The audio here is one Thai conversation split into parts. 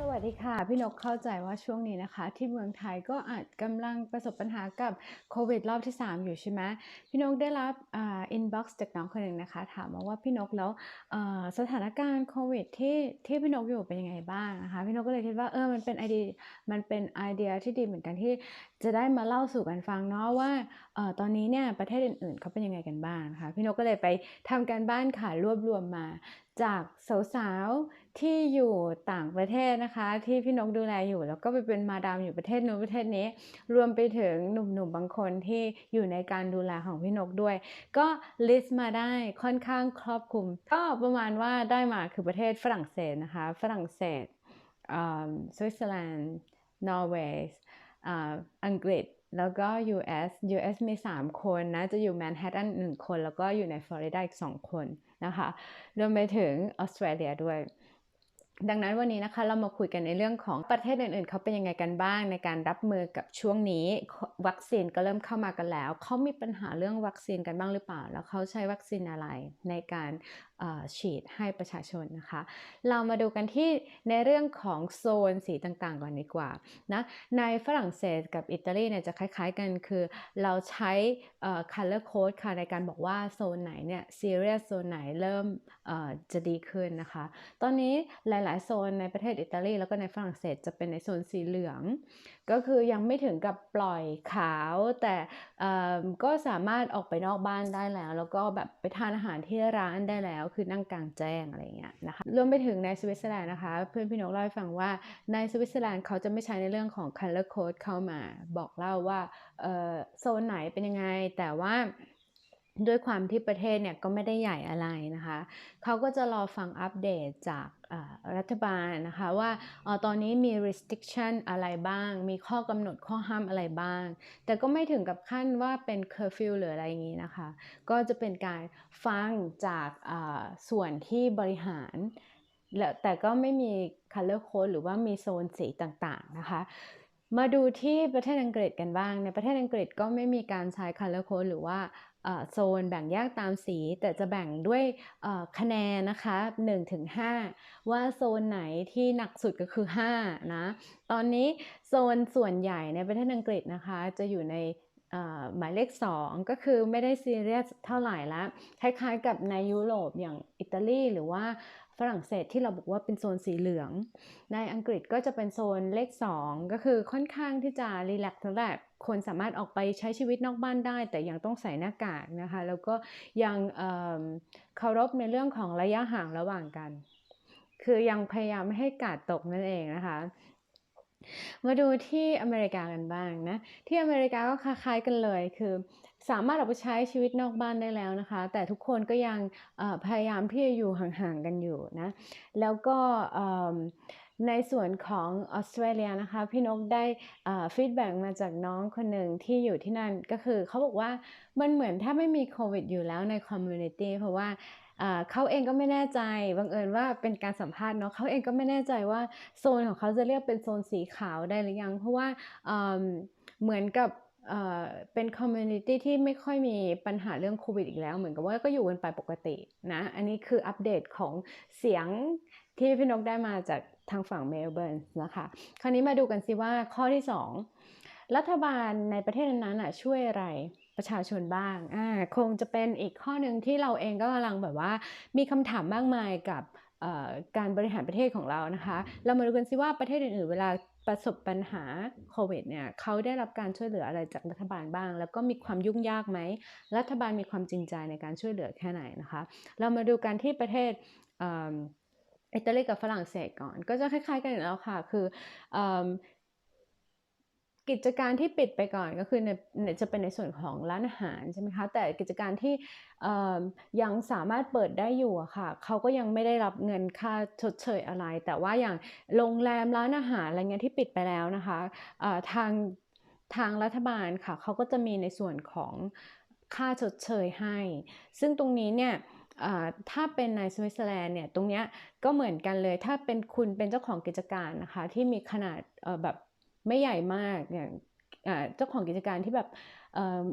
สวัสดีค่ะ พี่นกเข้าใจว่าช่วงนี้นะคะ ที่เมืองไทยก็อาจกำลังประสบปัญหากับโควิดรอบที่ 3 อยู่ใช่ไหมพี่นกได้รับอินบ็อกซ์จากน้องคนหนึ่งนะคะ ถามมาว่าพี่นกแล้วสถานการณ์โควิดที่ที่พี่นกอยู่เป็นยังไงบ้างนะคะ พี่นกก็เลยคิดว่าเออมันเป็นไอเดียมันเป็นไอเดียที่ดีเหมือนกันที่จะได้มาเล่าสู่กันฟังเนาะว่าออตอนนี้เนี่ยประเทศอื่นๆเขาเป็นยังไงกันบ้างนะคะพี่นกก็เลยไปทำการบ้านค่ะรวบรวมมา จากสาวๆที่อยู่ต่างประเทศนะคะ ที่พี่นกดูแลอยู่ แล้วก็ไปเป็นมาดามอยู่ประเทศนู้นประเทศนี้ รวมไปถึงหนุ่มๆบางคนที่อยู่ในการดูแลของพี่นกด้วย ก็ลิสต์มาได้ค่อนข้างครอบคลุม ก็ประมาณว่าได้มาคือประเทศฝรั่งเศสนะคะ ฝรั่งเศสสวิตเซอร์แลนด์นอร์เวย์อังกฤษแล้วก็ US US มี 3 คนนะ จะอยู่แมนฮัตตัน1คน แล้วก็อยู่ในฟลอริดาอีก 2 คน นะคะรวมไปถึงออสเตรเลียด้วย ดังนั้นวันนี้นะคะเรามาคุยกันในเรื่องของประเทศอื่นๆ เขาเป็นยังไงกันบ้างในการรับมือกับช่วงนี้ วัคซีนก็เริ่มเข้ามากันแล้ว เขามีปัญหาเรื่องวัคซีนกันบ้างหรือเปล่า แล้วเขาใช้วัคซีนอะไรในการฉีดให้ประชาชนนะคะ เรามาดูกันที่ในเรื่องของโซนสีต่างๆก่อนดีกว่านะในฝรั่งเศสกับอิตาลีเนี่ยจะคล้ายๆกันคือ เราใช้ color code ค่ะในการบอกว่าโซนไหนเนี่ย serious โซนไหนเริ่มจะดีขึ้นนะคะ ตอนนี้หลายๆ โซนในประเทศอิตาลีแล้วก็ในฝรั่งเศสจะเป็นในโซนสีเหลือง ก็คือยังไม่ถึงกับปล่อยขาว แต่ก็สามารถออกไปนอกบ้านได้แล้ว แล้วก็แบบไปทานอาหารที่ร้านได้แล้วคือนั่งกลางแจ้งอะไรเงี้ยนะคะรวมไปถึงในสวิตเซอร์แลนด์นะคะ เพื่อนพี่นกเล่าให้ฟังว่าในสวิตเซอร์แลนด์เขาจะไม่ใช้ในเรื่องของ color code เข้ามาบอกเล่าว่าโซนไหนเป็นยังไงแต่ว่า ด้วยความที่ประเทศเนี่ยก็ไม่ได้ใหญ่อะไรนะคะเขาก็จะรอฟังอัปเดตจากรัฐบาลนะคะว่าออตอนนี้มี restriction อะไรบ้าง มีข้อกำหนดข้อห้ามอะไรบ้าง แต่ก็ไม่ถึงกับขั้นว่าเป็น curfew หรืออะไรอย่างนี้นะคะ ก็จะเป็นการฟังจากส่วนที่บริหารแต่ก็ไม่มี color code หรือว่ามีโซนสีต่างๆนะคะมาดูที่ประเทศอังกฤษกันบ้าง ในประเทศอังกฤษก็ไม่มีการใช้ color code หรือว่า โซนแบ่งแยกตามสี แต่จะแบ่งด้วยคะแนนนะคะ1-5ว่าโซนไหนที่หนักสุดก็คือ5นะตอนนี้โซนส่วนใหญ่ในประเทศอังกฤษนะคะ จะอยู่ในหมายเลข 2 ก็คือไม่ได้ซีเรียสเท่าไหร่ละคล้ายๆกับในยุโรปอย่างอิตาลีหรือว่า ฝรั่งเศสที่เราบอกว่าเป็นโซนสีเหลือง ในอังกฤษก็จะเป็นโซนเลข 2 ก็คือค่อนข้างที่จะรีแลกซ์ทั้งแหละคนสามารถออกไปใช้ชีวิตนอกบ้านได้ แต่ยังต้องใส่หน้ากากนะคะ แล้วก็ยังเเคารพในเรื่องของระยะห่างระหว่างกัน คือยังพยายามไม่ให้กาดตกนั่นเองนะคะมาดูที่อเมริกากันบ้างนะ ที่อเมริกาก็คล้ายๆกันเลยคือ สามารถออกไปใช้ชีวิตนอกบ้านได้แล้วนะคะ แต่ทุกคนก็ยังพยายามที่จะอยู่ห่างๆกันอยู่นะ แล้วก็ในส่วนของออสเตรเลียนะคะ พี่นกได้ฟีดแบ็มาจากน้องคนหนึ่งที่อยู่ที่นั่นก็คือเขาบอกว่ามันเหมือนถ้าไม่มีโควิดอยู่แล้วในคอมมูนิตี้เพราะว่าเขาเองก็ไม่แน่ใจบังเอิญว่าเป็นการสัมภาษณ์เนาะเขาเองก็ไม่แน่ใจว่าโซนของเขาจะเรียกเป็นโซนสีขาวได้หรือยัง เพราะว่าเหมือนกับ เป็นคอมมูนิตี้ที่ไม่ค่อยมีปัญหาเรื่องโควิดอีกแล้ว เหมือนกับว่าก็อยู่กันไปปกตินะ อันนี้คืออัปเดตของเสียงที่พี่นกได้มาจากทางฝั่งเมลเบิร์นนะคะ คราวนี้มาดูกันสิว่าข้อที่ 2 รัฐบาลในประเทศนั้นๆช่วยอะไรประชาชนบ้างอ่าคงจะเป็นอีกข้อหนึ่งที่เราเองก็กำลังแบบว่า มีคำถามมากมายกับการบริหารประเทศของเรานะคะ เรามาดูกันสิว่าประเทศอื่นๆ เวลา ประสบปัญหาโควิดเนี่ยเขาได้รับการช่วยเหลืออะไรจากรัฐบาลบ้าง แล้วก็มีความยุ่งยากไหม รัฐบาลมีความจริงใจในการช่วยเหลือแค่ไหนนะคะ เรามาดูกันที่ประเทศอิตาลีกับฝรั่งเศสก่อน ก็จะคล้ายๆกันอยู่แล้วค่ะ คืออ กิจการที่ปิดไปก่อนก็คือในจะเป็นในส่วนของร้านอาหารใช่ไหมคะแต่กิจการที่ยังสามารถเปิดได้อยู่ค่ะเขาก็ยังไม่ได้รับเงินค่าชดเชยอะไร แต่ว่าอย่างโรงแรมร้านอาหารอะไรเงี้ยที่ปิดไปแล้วนะคะทางทางรัฐบาลค่ะเขาก็จะมีในส่วนของค่าชดเชยให้ ซึ่งตรงนี้เนี่ยถ้าเป็นในสวิตเซอร์แลนด์เนี่ยตรงเนี้ยก็เหมือนกันเลยถ้าเป็นคุณเป็นเจ้าของกิจการนะคะที่มีขนาดแบบ ไม่ใหญ่มากอย่างอ่าเจ้าของกิจการที่แบบ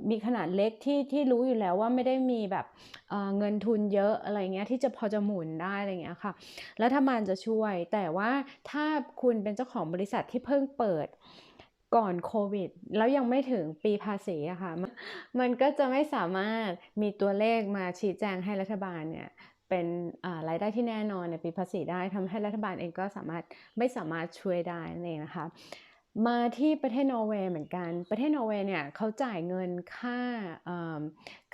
มีขนาดเล็กที่ที่รู้อยู่แล้วว่าไม่ได้มีแบบเเงินทุนเยอะอะไรเงี้ยที่จะพอจะหมุนได้อะไรเงี้ยค่ะรัฐบาลจะช่วย แต่ว่าถ้าคุณเป็นเจ้าของบริษัทที่เพิ่งเปิดก่อนโควิด แล้วยังไม่ถึงปีภาษีอะค่ะมันก็จะไม่สามารถมีตัวเลขมาชี้แจงให้รัฐบาลเนี่ยเป็นรายได้ที่แน่นอนในปีภาษีได้ทำให้รัฐบาลเองก็สามารถไม่สามารถช่วยได้นั่นเองนะคะ มาที่ประเทศนอร์เวย์เหมือนกัน ประเทศนอร์เวย์เนี่ยเขาจ่ายเงินค่า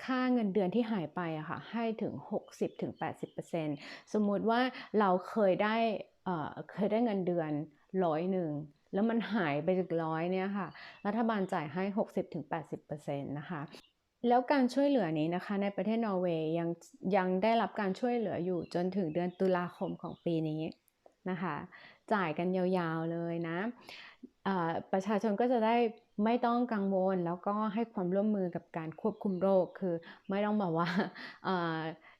ค่าเงินเดือนที่หายไปอะค่ะให้ถึง 60-80%สมมุติว่าเราเคยได้เคยได้เงินเดือนร้อยหนึ่งแล้วมันหายไปจากร้อยเนี่ยค่ะ รัฐบาลจ่ายให้ 60-80%นะคะแล้วการช่วยเหลือนี้นะคะ ในประเทศนอร์เวย์ยังยังได้รับการช่วยเหลืออยู่จนถึงเดือนตุลาคมของปีนี้นะคะ จ่ายกันยาวๆเลยนะ ประชาชนก็จะได้ไม่ต้องกังวลแล้วก็ให้ความร่วมมือกับการควบคุมโรค คือไม่ต้องแบบว่า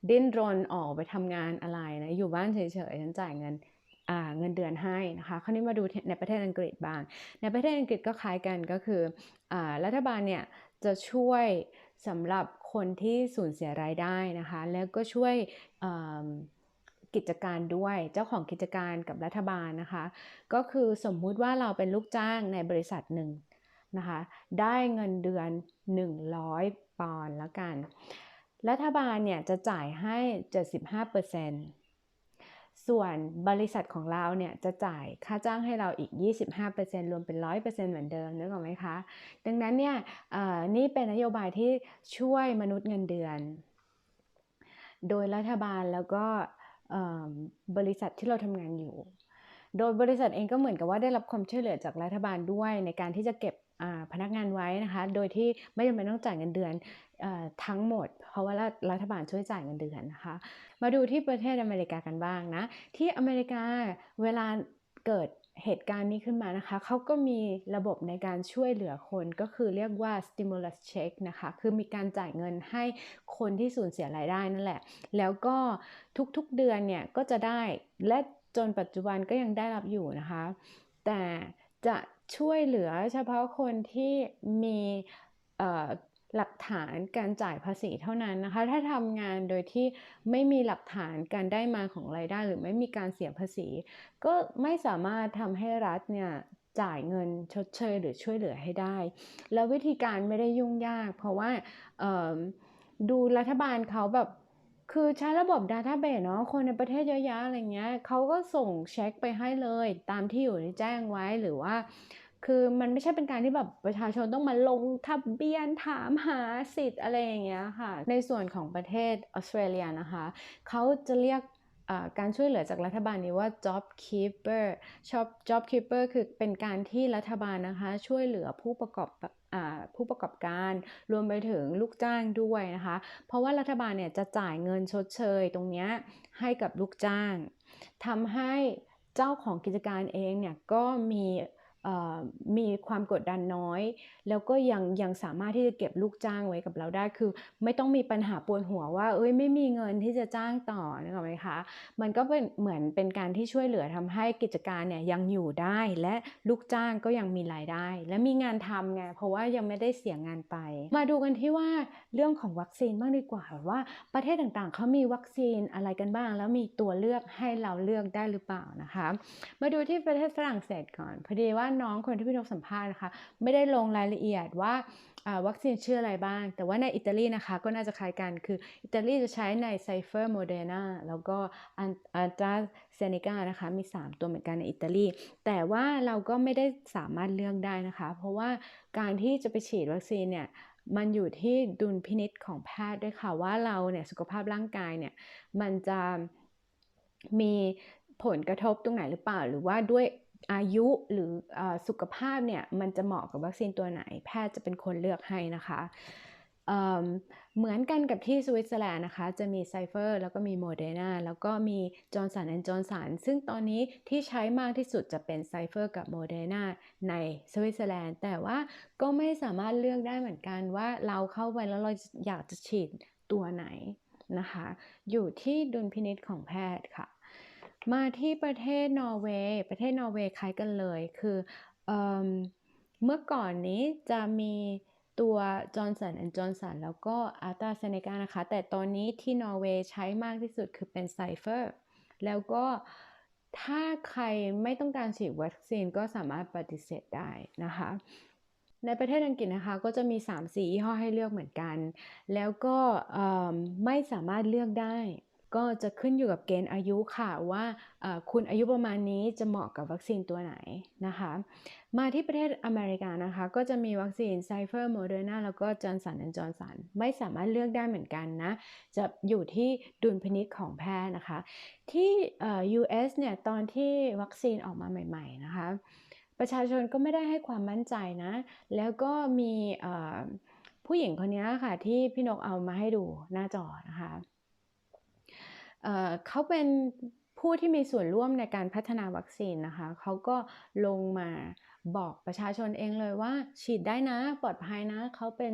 ดิ้นรนออกไปทำงานอะไรนะอยู่บ้านเฉยๆฉันจ่ายเงินเงินเดือนให้นะคะคราวนี้มาดูในประเทศอังกฤษบ้าง ในประเทศอังกฤษก็คล้ายกันก็คืออรัฐบาลเนี่ยจะช่วยสำหรับคนที่สูญเสียรายได้นะคะ แล้วก็ช่วย กิจการด้วย เจ้าของกิจการกับรัฐบาลนะคะ ก็คือสมมุติว่าเราเป็นลูกจ้างในบริษัทหนึ่งนะคะ ได้เงินเดือน 100 ปอนด์แล้วกัน รัฐบาลเนี่ยจะจ่ายให้ 75%ส่วนบริษัทของเราเนี่ยจะจ่ายค่าจ้างให้เราอีก 25%รวมเป็น 100%เหมือนเดิมนึกออกไหมคะ ดังนั้นเนี่ยนี่เป็นนโยบายที่ช่วยมนุษย์เงินเดือนโดยรัฐบาลแล้วก็ บริษัทที่เราทำงานอยู่ โดยบริษัทเองก็เหมือนกับว่าได้รับความช่วยเหลือจากรัฐบาลด้วยในการที่จะเก็บพนักงานไว้นะคะ โดยที่ไม่จำเป็นต้องจ่ายเงินเดือนอทั้งหมด เพราะว่ารัฐบาลช่วยจ่ายเงินเดือนนะคะ มาดูที่ประเทศอเมริกากันบ้างนะ ที่อเมริกาเวลาเกิด เหตุการณ์นี้ขึ้นมานะคะเขาก็มีระบบในการช่วยเหลือคนก็คือเรียกว่า stimulus check นะคะคือมีการจ่ายเงินให้คนที่สูญเสียรายได้นั่นแหละ แล้วก็ทุกๆเดือนเนี่ยก็จะได้และจนปัจจุบันก็ยังได้รับอยู่นะคะ แต่จะช่วยเหลือเฉพาะคนที่มี หลักฐานการจ่ายภาษีเท่านั้นนะคะ ถ้าทำงานโดยที่ไม่มีหลักฐานการได้มาของรายได้ หรือไม่มีการเสียภาษี ก็ไม่สามารถทำให้รัฐเนี่ยจ่ายเงินชดเชยหรือช่วยเหลือให้ได้ แล้ววิธีการไม่ได้ยุ่งยาก เพราะว่าดูรัฐบาลเขาแบบคือใช้ระบบ Database เนาะคนในประเทศเยอะแยะอะไรเงี้ยเขาก็ส่งเช็คไปให้เลย ตามที่อยู่ที่แจ้งไว้หรือว่า คือมันไม่ใช่เป็นการที่แบบประชาชนต้องมาลงทะเบียนถามหาสิทธิ์อะไรอย่างเงี้ยค่ะ ในส่วนของประเทศออสเตรเลียนะคะ เขาจะเรียกการช่วยเหลือจากรัฐบาลนี้ว่า job keeper job job keeper คือเป็นการที่รัฐบาลนะคะช่วยเหลือผู้ประกอบอผู้ประกอบการรวมไปถึงลูกจ้างด้วยนะคะ เพราะว่ารัฐบาลเนี่ยจะจ่ายเงินชดเชยตรงนี้ให้กับลูกจ้างทำให้เจ้าของกิจการเองเนี่ยก็มี มีความกดดันน้อย แล้วก็ยังยังสามารถที่จะเก็บลูกจ้างไว้กับเราได้ คือ ไม่ต้องมีปัญหาปวดหัวว่า เอ้ยไม่มีเงินที่จะจ้างต่อนึกออกไหมคะ มันก็เป็นเหมือนเป็นการที่ช่วยเหลือทำให้กิจการเนี่ยยังอยู่ได้และลูกจ้างก็ยังมีรายได้ และมีงานทำไงเพราะว่ายังไม่ได้เสียงานไป มาดูกันที่ว่าเรื่องของวัคซีนบ้างดีกว่าว่าประเทศต่างๆเขามีวัคซีนอะไรกันบ้าง แล้วมีตัวเลือกให้เราเลือกได้หรือเปล่านะคะ มาดูที่ประเทศฝรั่งเศสก่อนพอดีว่าน้องคนที่พี่นกสัมภาษณ์นะคะ ไม่ได้ลงรายละเอียดว่าวัคซีนชื่ออะไรบ้าง แต่ว่าในอิตาลีนะคะ ก็น่าจะคล้ายกันคืออิตาลีจะใช้ในไซเฟอร์โมเดนาแล้วก็อันตราเซเนกานะคะ มี 3 ตัวเหมือนกันในอิตาลี แต่ว่าเราก็ไม่ได้สามารถเลือกได้นะคะ เพราะว่าการที่จะไปฉีดวัคซีนเนี่ยมันอยู่ที่ดุลพินิษของแพทย์ด้วยค่ะ ว่าเราเนี่ยสุขภาพร่างกายเนี่ยมันจะมีผลกระทบตรงไหนหรือเปล่า หรือว่าด้วย อายุหรืออสุขภาพเนี่ยมันจะเหมาะกับวัคซีนตัวไหน แพทย์จะเป็นคนเลือกให้นะคะเเหมือนกันกับที่สวิตเซอร์แลนด์นะคะ จะมีไซเฟอร์แล้วก็มีโมเดอร์นาแล้วก็มีจอร์นสันแอนด์จอร์นสันซึ่งตอนนี้ที่ใช้มากที่สุดจะเป็นไซเฟอร์กับโมเดอร์นาในสวิตเซอร์แลนด์แต่ว่าก็ไม่สามารถเลือกได้เหมือนกันว่าเราเข้าไปแล้วเราอยากจะฉีดตัวไหนนะคะ อยู่ที่ดุลพินิษของแพทย์ค่ะ มาที่ประเทศนอร์เวย์ประเทศนอร์เวย์คล้ายกันเลย คือเอเมื่อก่อนนี้จะมีตัว Johnson Johnson แล้วก็ AstraZeneca นะคะ แต่ตอนนี้ที่นอร์เวย์ใช้มากที่สุดคือเป็น c y p h e r แล้วก็ถ้าใครไม่ต้องการฉีดวัคซีนก็สามารถปฏิเสธได้นะคะ ในประเทศอังกฤษนะคะก็จะมี 3-4 ยี่ห้อให้เลือกเหมือนกัน แล้วก็ไม่สามารถเลือกได้ ก็จะขึ้นอยู่กับเกณฑ์อายุค่ะว่าคุณอายุประมาณนี้จะเหมาะกับวัคซีนตัวไหนนะคะ มาที่ประเทศอเมริกานะคะ ก็จะมีวัคซีนไซเฟอร์โมเดอร์นาแล้วก็จอร์นสันและจอร์นสันไม่สามารถเลือกได้เหมือนกันนะ จะอยู่ที่ดุลพินิจของแพทย์นะคะ ที่ US เนี่ยตอนที่วัคซีนออกมาใหม่ ๆ นะคะ ประชาชนก็ไม่ได้ให้ความมั่นใจนะ แล้วก็มีผู้หญิงคนนี้ค่ะที่พี่นกเอามาให้ดูหน้าจอนะคะ เขาเป็นผู้ที่มีส่วนร่วมในการพัฒนาวัคซีนนะคะ เขาก็ลงมาบอกประชาชนเองเลยว่า ฉีดได้นะปลอดภัยนะ เขาเป็น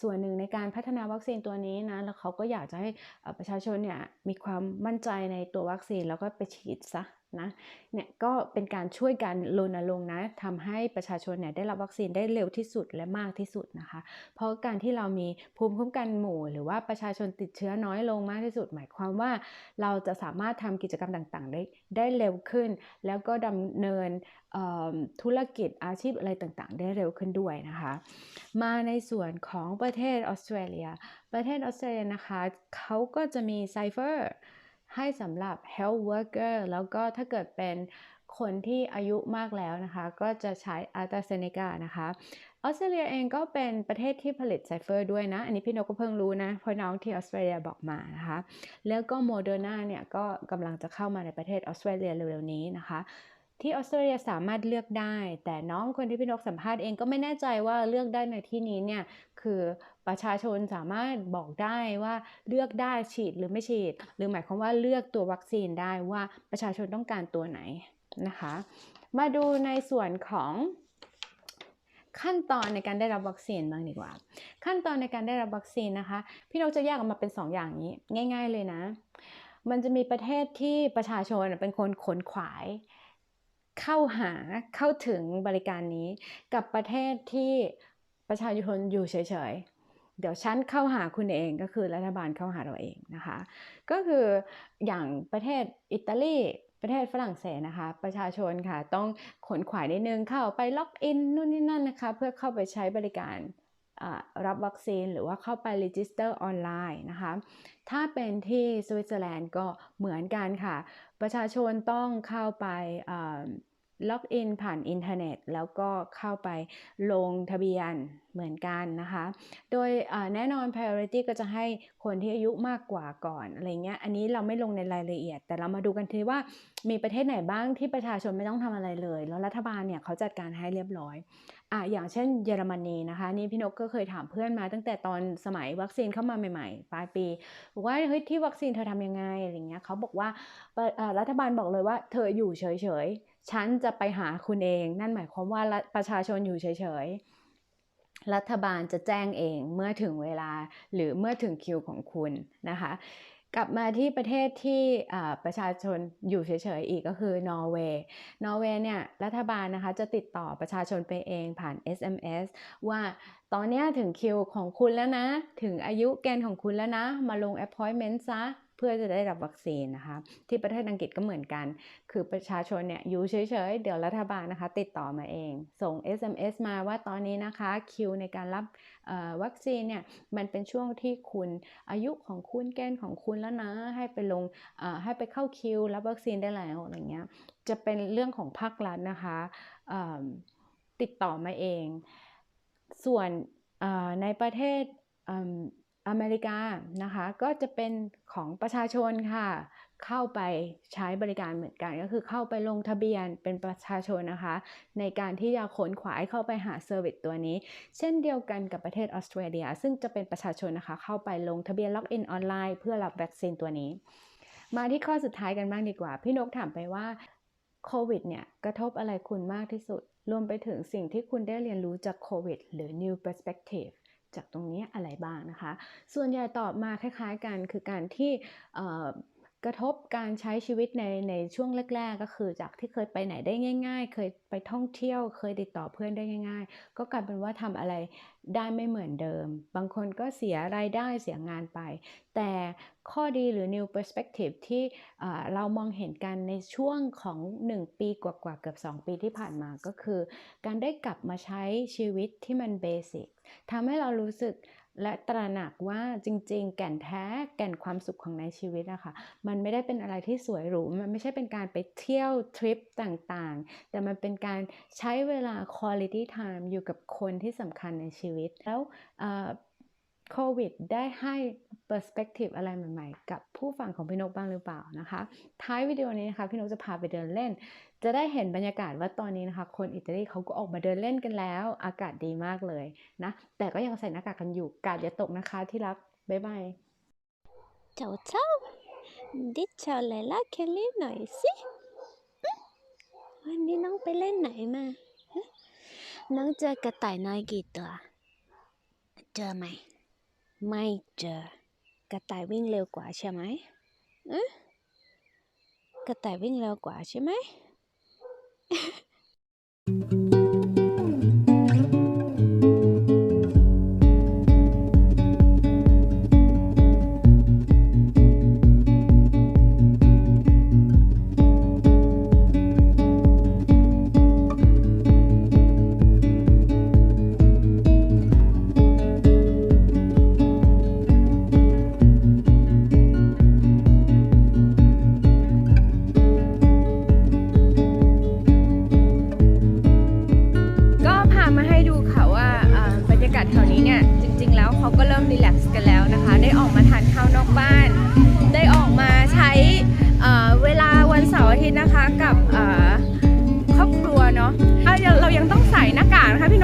ส่วนหนึ่งในการพัฒนาวัคซีนตัวนี้นะ แล้วเขาก็อยากจะให้ประชาชนเนี่ยมีความมั่นใจในตัววัคซีนแล้วก็ไปฉีดซะ นะเนี่ยก็เป็นการช่วยกันรณรงค์นะทำให้ประชาชนเนี่ยได้รับวัคซีนได้เร็วที่สุดและมากที่สุดนะคะ เพราะการที่เรามีภูมิคุ้มกันหมู่ หรือว่าประชาชนติดเชื้อน้อยลงมากที่สุด หมายความว่าเราจะสามารถทำกิจกรรมต่างๆ ได้ได้เร็วขึ้น แล้วก็ดำเนินธุรกิจอาชีพอะไรต่างๆ ได้เร็วขึ้นด้วยนะคะ มาในส่วนของประเทศออสเตรเลีย ประเทศออสเตรเลียนะคะเขาก็จะมีไซเฟอร์ ให้สำหรับ health worker แล้วก็ถ้าเกิดเป็นคนที่อายุมากแล้วนะคะ ก็จะใช้ a s t r a z เซ e c a นะคะออสเตรเลียเองก็เป็นประเทศที่ผลิตไซเฟอร์ด้วยนะ อันนี้พี่นกก็เพิ่งรู้นะเพราะน้องที่ออสเตรเลียบอกมานะคะ แล้วก็โมเดอร์นาเนี่ยก็กำลังจะเข้ามาในประเทศออสเตรเลียเร็วๆนี้นะคะ ที่ออสเตรเลียสามารถเลือกได้ แต่น้องคนที่พี่นกสัมภาษณ์เองก็ไม่แน่ใจว่าเลือกได้ในที่นี้เนี่ยคือประชาชนสามารถบอกได้ว่าเลือกได้ฉีดหรือไม่ฉีด หรือหมายความว่าเลือกตัววัคซีนได้ว่าประชาชนต้องการตัวไหนนะคะ มาดูในส่วนของขั้นตอนในการได้รับวัคซีนบ้างดีกว่า ขั้นตอนในการได้รับวัคซีนนะคะ พี่นกจะแยกออกมาเป็น 2ออย่างนี้ ง่าย ๆ เลยนะ มันจะมีประเทศที่ประชาชนเป็นคนขนขวาย เข้าหาเข้าถึงบริการนี้ กับประเทศที่ประชาชนอยู่เฉยๆ เดี๋ยวฉันเข้าหาคุณเองก็คือรัฐบาลเข้าหาเราเองนะคะ ก็คืออย่างประเทศอิตาลีประเทศฝรั่งเศสนะคะ ประชาชนค่ะต้องขนขวายนิดนึงเข้าไปล็อกอินนู่นนี่นั่นนะคะ เพื่อเข้าไปใช้บริการ รับวัคซีนหรือว่าเข้าไปรีจิสเตอร์ออนไลน์นะคะ ถ้าเป็นที่สวิตเซอร์แลนด์ก็เหมือนกันค่ะ ประชาชนต้องเข้าไป ล็อกอินผ่านอินเทอร์เน็ต แล้วก็เข้าไปลงทะเบียนเหมือนกันนะคะ โดยแน่นอน priority ก็จะให้คนที่อายุมากกว่าก่อนอะไรเงี้ย อันนี้เราไม่ลงในรายละเอียด แต่เรามาดูกันทีว่ามีประเทศไหนบ้างที่ประชาชนไม่ต้องทำอะไรเลย แล้วรัฐบาลเนี่ยเขาจัดการให้เรียบร้อยอะอย่างเช่นเยอรมนีนะคะ นี่พี่นกก็เคยถามเพื่อนมาตั้งแต่ตอนสมัยวัคซีนเข้ามาใหม่ๆปลายปีบอกว่าเฮ้ยที่วัคซีนเธอทำยังไงอะไรเงี้ยเขาบอกว่ารัฐบาลบอกเลยว่าเธออยู่เฉยๆ ฉันจะไปหาคุณเอง นั่นหมายความว่าประชาชนอยู่เฉยๆ รัฐบาลจะแจ้งเองเมื่อถึงเวลาหรือเมื่อถึงคิวของคุณนะคะ กลับมาที่ประเทศที่ประชาชนอยู่เฉยๆ อีกก็คือนอร์เวย์ นอร์เวย์เนี่ยรัฐบาลนะคะจะติดต่อประชาชนไปเองผ่าน SMS ว่าตอนนี้ถึงคิวของคุณแล้วนะ ถึงอายุแกนของคุณแล้วนะ มาลง appointment ซะ พื่อจะได้รับวัคซีนนะคะที่ประเทศอังกฤษก็เหมือนกัน คือประชาชนเนี่ยอยู่เฉยๆ เดี๋ยวรัฐบาลนะคะ ติดต่อมาเอง ส่ง SMS มาว่าตอนนี้นะคะคิวในการรับวัคซีนเนี่ยมันเป็นช่วงที่คุณอายุของคุณแกนของคุณแล้วนะ ให้ไปลงให้ไปเข้าคิวรับวัคซีนได้แล้วอะไรเงี้ยจะเป็นเรื่องของภาครัฐนะคะติดต่อมาเอง ส่วนในประเทศ อเมริกานะคะก็จะเป็นของประชาชนค่ะ เข้าไปใช้บริการเหมือนกัน ก็คือเข้าไปลงทะเบียนเป็นประชาชนนะคะ ในการที่จะขนขวายเข้าไปหาเซอร์วิสตัวนี้ เช่นเดียวกันกับประเทศออสเตรเลีย ซึ่งจะเป็นประชาชนนะคะ เข้าไปลงทะเบียนล็อกอินออนไลน์เพื่อรับวัคซีนตัวนี้ มาที่ข้อสุดท้ายกันบ้างดีกว่า พี่นกถามไปว่าโควิดเนี่ยกระทบอะไรคุณมากที่สุด รวมไปถึงสิ่งที่คุณได้เรียนรู้จากโควิดหรือ new perspective จากตรงนี้อะไรบ้างนะคะ ส่วนใหญ่ตอบมาคล้าย ๆกันคือการที่ กระทบการใช้ชีวิตในในช่วงแรก ๆ ก็คือจากที่เคยไปไหนได้ง่าย ๆ เคยไปท่องเที่ยว เคยติดต่อเพื่อนได้ง่าย ๆ ก็กลายเป็นว่าทำอะไรได้ไม่เหมือนเดิม บางคนก็เสียรายได้เสียงานไป แต่ข้อดีหรือ new perspective ที่เรามองเห็นกันในช่วงของ 1 ปีกว่าๆเกือบ 2 ปีที่ผ่านมาก็คือ การได้กลับมาใช้ชีวิตที่มันเบสิกทำให้เรารู้สึก และตระหนักว่าจริง ๆ แก่นแท้แก่นความสุขของในชีวิตอะค่ะมันไม่ได้เป็นอะไรที่สวยหรูมันไม่ใช่เป็นการไปเที่ยวทริปต่างๆ แต่มันเป็นการใช้เวลา quality time อยู่กับคนที่สำคัญในชีวิตแล้ว โควิดได้ให้ perspective อะไรใหม่ๆ กับผู้ฟังของพี่นกบ้างหรือเปล่านะคะ ท้ายวิดีโอนี้นะคะพี่นกจะพาไปเดินเล่น จะได้เห็นบรรยากาศว่าตอนนี้นะคะ คนอิตาลีเขาก็ออกมาเดินเล่นกันแล้ว อากาศดีมากเลยนะ แต่ก็ยังใส่หน้ากากกันอยู่กาดอย่าตกนะคะที่รัก บ๊ายบาย Ciao ciao! Di ciao Layla เคลลี่หน่อยสิวันนี้น้องไปเล่นไหนมา น้องเจอกระต่ายน้อยกี่ตัว เจอไหม ไม่เจอกระต่ายวิ่งเร็วกว่าใช่ไหมอืมกระต่ายวิ่งเร็วกว่าใช่ไหม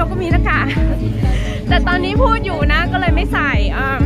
ก็มีน้ากากแต่ตอนนี้พูดอยู่นะก็เลยไม่ใส่อ่า